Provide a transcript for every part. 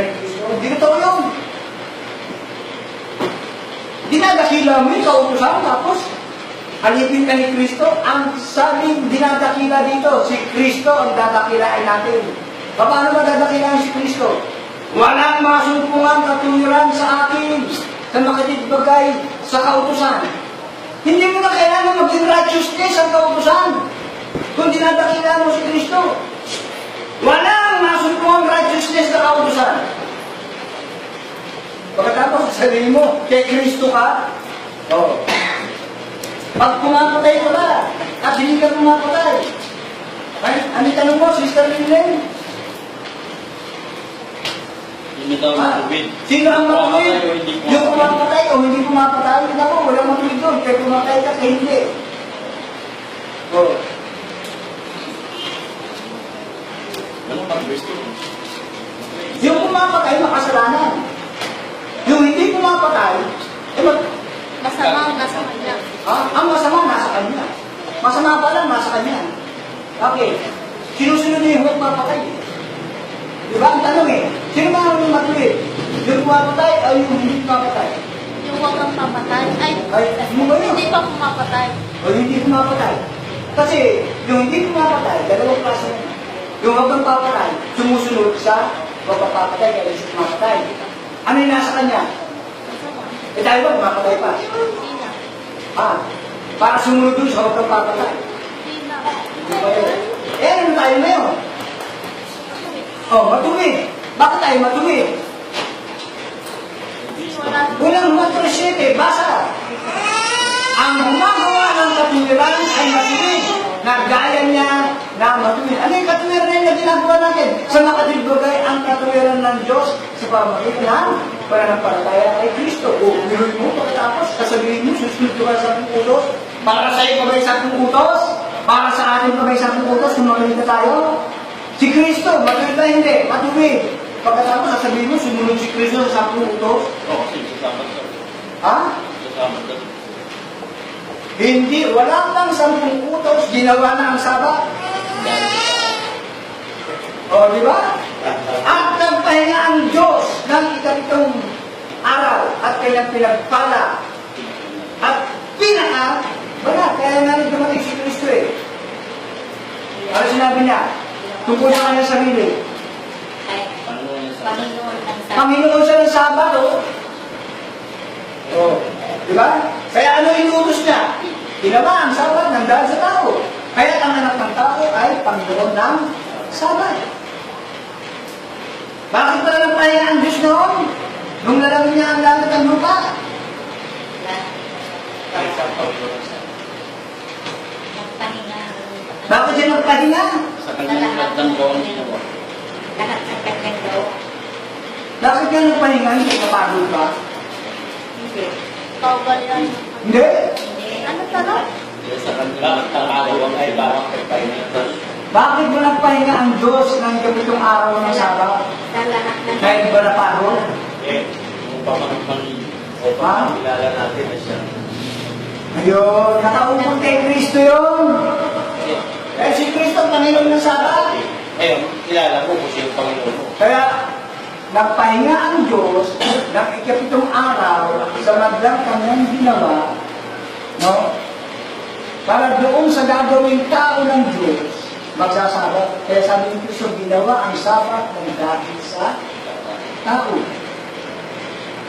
Kristo. Hindi totoo yun. Dinadakila mo yung kautusan, tapos halipin ka ni Kristo. Ang sabing dinadakila dito, si Kristo ang dadakilain natin. Paano ba dadakilain si Kristo? Walang masumpungan katuwiran sa akin sa makatigbagay sa kautusan. Hindi mo na kailangan maging righteousness ang kautusan kung dinadakila mo si Kristo. Walang masumpungan righteousness sa kautusan. Pagkatapos sabihin mo, kay Kristo ka, oh. Pag pumapatay ka ba, at hindi ka pumapatay, ay, ano tanong mo, Sister Lynn? Daw Ha? matubid. Sino ang matuwid? Yung pumapatay? o hindi pumapatay, hindi ako, walang matuwid doon. Kaya pumatay ka, kaya hindi. Oh. Ano pag gusto? Yung pumapatay, makasalanan. Yung hindi pumapatay, eh, mag, Masama ang nasa kanya. ah, ang masama nasa kanya. Masama pa lang nasa kanya. Okay. Sinusunod niya yung huwag mapatay. Di ba? Ang tanong eh, sino ba ang matuwid? Yung pumapatay o yung hindi pumapatay? Yung huwag kang papatay. Ay, Ay, ano hindi pa pumapatay. o hindi pumapatay. Kasi yung hindi pumapatay, dalawang klase na. Yung huwag kang papatay, sumusunod sa huwag kang papatay, kaya siya pumapatay. Ano yung nasa kanya? Eh dahil ba, pumapatay pa. Ah, para sumunod dun sa huwag kang papatay. Hindi na. Di ba yun? Eh, ano tayo ngayon? Oh, matuwid. Bakit tayo? Wala. Unang 1.7, basa. Ang gumagawa ng katuwiran ay matuwid na gaya niya na matuwid. Ano yung katuwiran na ginagawa natin? Sa makatibagay ang katuwiran ng Diyos sa pamagitan ng pananampalataya kay Kristo. O, niloy mo pagkatapos, sasabihin mo, susunod ka sa ating utos. Para sa iyo pa ba isang utos? Para sa atin pa ba isang utos kung makinig tayo? Si Kristo, matuwid na hindi, matuwid. Pagkatapos sasabihin mo, sumunod si Kristo sa sampung utos. Oo, kasi sasama ka. Ha? Sasama ka. Hindi, wala pang sampung utos, ginawa na ang sabat. O, di ba? At nagpahinga ang Diyos ng ikatitong araw at kanyang pinagpala. At pinaka, wala, kaya nga rin dumating si Kristo eh. Ano sinabi niya? Tungkol sa kanyang sarili. Panginoon Panginoon siya ng sabat, oh. Oh, di ba? Kaya ano inutos niya? Ginawa ang sabat ng dahil sa tao. Kaya ang anak ng tao ay Panginoon ng sabat. Bakit pala nagpahinga ang Diyos noon? Nung nalaman niya ang langit ang lupa. Nagpahinga. Bakit siya nagpahinga? sa kanyang lahat ng buong. Lahat ng kanyang. Bakit ka nagpahinga? Hindi ka pagod ba? Hindi. Kaugalian. Hindi. Hindi. Ano tanong? Sa kanila at kalawang ay bawang. Bakit mo nagpahinga ang Diyos ng gabitong araw ng Sabat? Dahil ba napagod? Eh, kung pamangpang o Ha? pamangkilala natin na siya. Ayun, nakaupon kay Kristo yun. Eh, Eh, si Kristo ang Panginoon ng Sabat. eh, kilala mo kung ang Panginoon mo. Kaya, nagpahinga ang Diyos ng ikapitong araw sa madlang kanyang ginawa, no? Para doon sa gagawing tao ng Diyos, magsasabat. Kaya sabi ni Kristo, ginawa ang sabat ng dahil sa tao.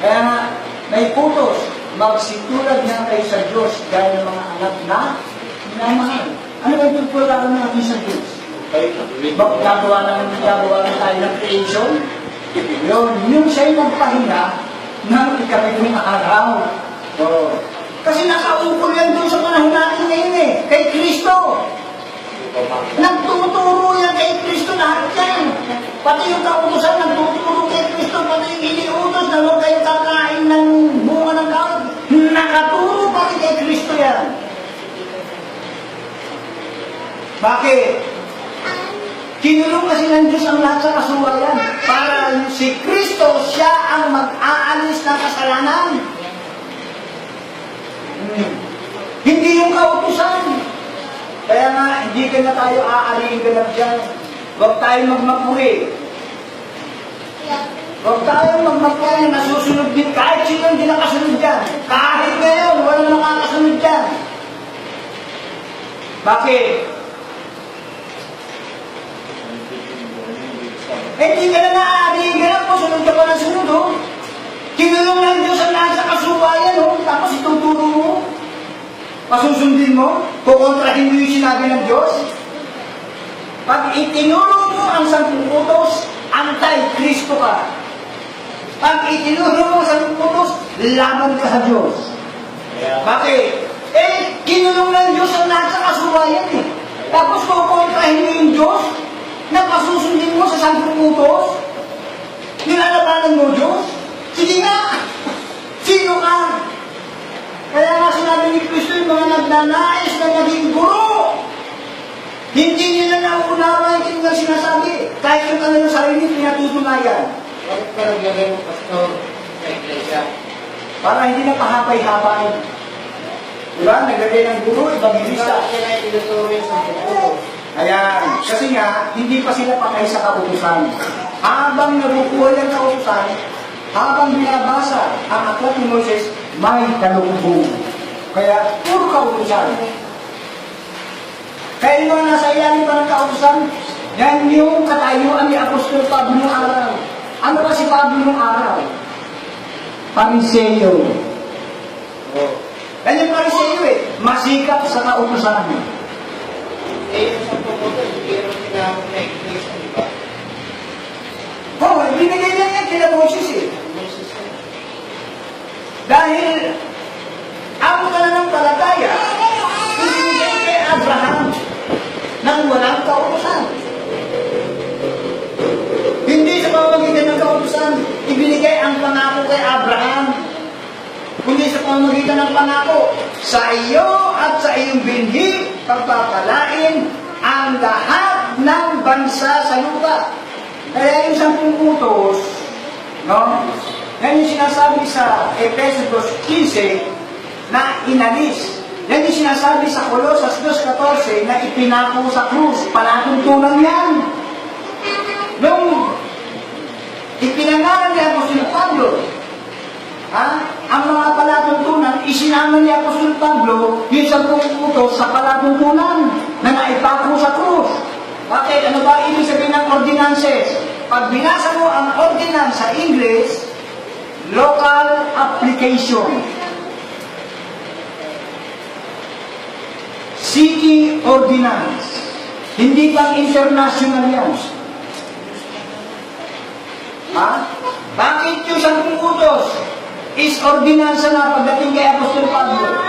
Kaya nga, may putos, magsitulad niya kayo sa Diyos dahil ng mga anak na minamahal. Ano ba yung pagpularo natin sa Diyos? Gagawa ng gagawa ng tayo ng creation? Yun, yung siya'y nagpahinga ng ikapitong araw. Oh. Kasi nakaukol yan doon sa panahon natin ngayon eh, kay Kristo. Nagtuturo yan kay Kristo lahat yan. Pati yung kautosan, nagtuturo kay Kristo, pati yung iniutos na huwag kayo kakain ng bunga ng kahoy. Nakaturo pa kay Kristo yan. Bakit? Kinulong kasi ng Diyos ang lahat sa kasuwayan para si Kristo siya ang mag-aalis ng kasalanan. Hmm. Hindi yung kautusan. Kaya nga, hindi ka na tayo aaliin ka lang dyan. Huwag tayo magmapuri. Huwag tayong magmapuan na nasusunod din. Kahit sino hindi nakasunod dyan. Kahit ngayon, walang nakakasunod dyan. Bakit? Eh, di ka na naaari ka na po. Sunod ka pa ng sunod, oh. Kinulong ng Diyos ang nasa kasubayan, oh. Tapos ituturo mo. Pasusundin mo. Kukontrahin mo yung sinabi ng Diyos. Pag itinuro mo ang sampung utos, anti-Kristo ka. Pag itinuro mo ang sampung utos, laban ka sa Diyos. Kaya, Bakit? Eh, kinulong ng Diyos ang nasa kasubayan eh. Tapos kukontrahin mo yung Diyos na mo sa sampung utos? Nilalabanan mo Diyos? Sige nga! Sino ka? Kaya nga sinabi ni Kristo yung mga nagnanais na maging guro. Hindi nila nauunawa yung kanilang sinasabi. Kahit yung kanilang sarili, pinatutunayan. Bakit ka naglagay ng pastor sa iglesia? Para hindi na pahapay-hapay. Diba? Naglagay ng guro, evangelista. Bakit na itinuturo sa puro? Ayan. Kasi nga, hindi pa sila patay sa kautusan. Habang nabubuhay ang kautusan, habang binabasa ang aklat ni Moses, may kalubog. Kaya, puro kautusan. Kaya yung mga nasa ilalim pa ng kautusan, yan yung katayuan ni Apostol Pablo ng araw. Ano ba si Pablo ng araw? Pariseyo. Oo. Yan yung pariseyo eh. Masikap sa kautusan. Eh, yung sa puro, hindi rin tinawag na iglesia, di ba? Oo, oh, binigay lang yan kila Moses eh. Dahil ang pananampalataya, ibinigay kay Abraham nang walang kautusan. Hindi sa pamamagitan ng kautusan, ibinigay ang pangako kay Abraham. Kundi sa pamamagitan ng pangako, sa iyo at sa iyong binhi, pagpapalain ang lahat ng bansa sa lupa. Kaya yung sampung utos, no? Yan yung sinasabi sa Efesos 15 na inalis. Yan yung sinasabi sa Colosas 2.14 na ipinako sa krus. Palatuntunan yan. Nung ipinangalan ni Apostol Pablo, ha? Ang mga palatuntunan, isinama ni Apostol Pablo yung sa utos sa palatuntunan na naipako sa krus. Bakit? Ano ba ibig sabihin ng ordinances? Pag binasa mo ang ordinance sa English, local application. City ordinance. Hindi pang international yan. Ha? Bakit yung sampung utos is ordinansa na pagdating kay Apostol Pablo.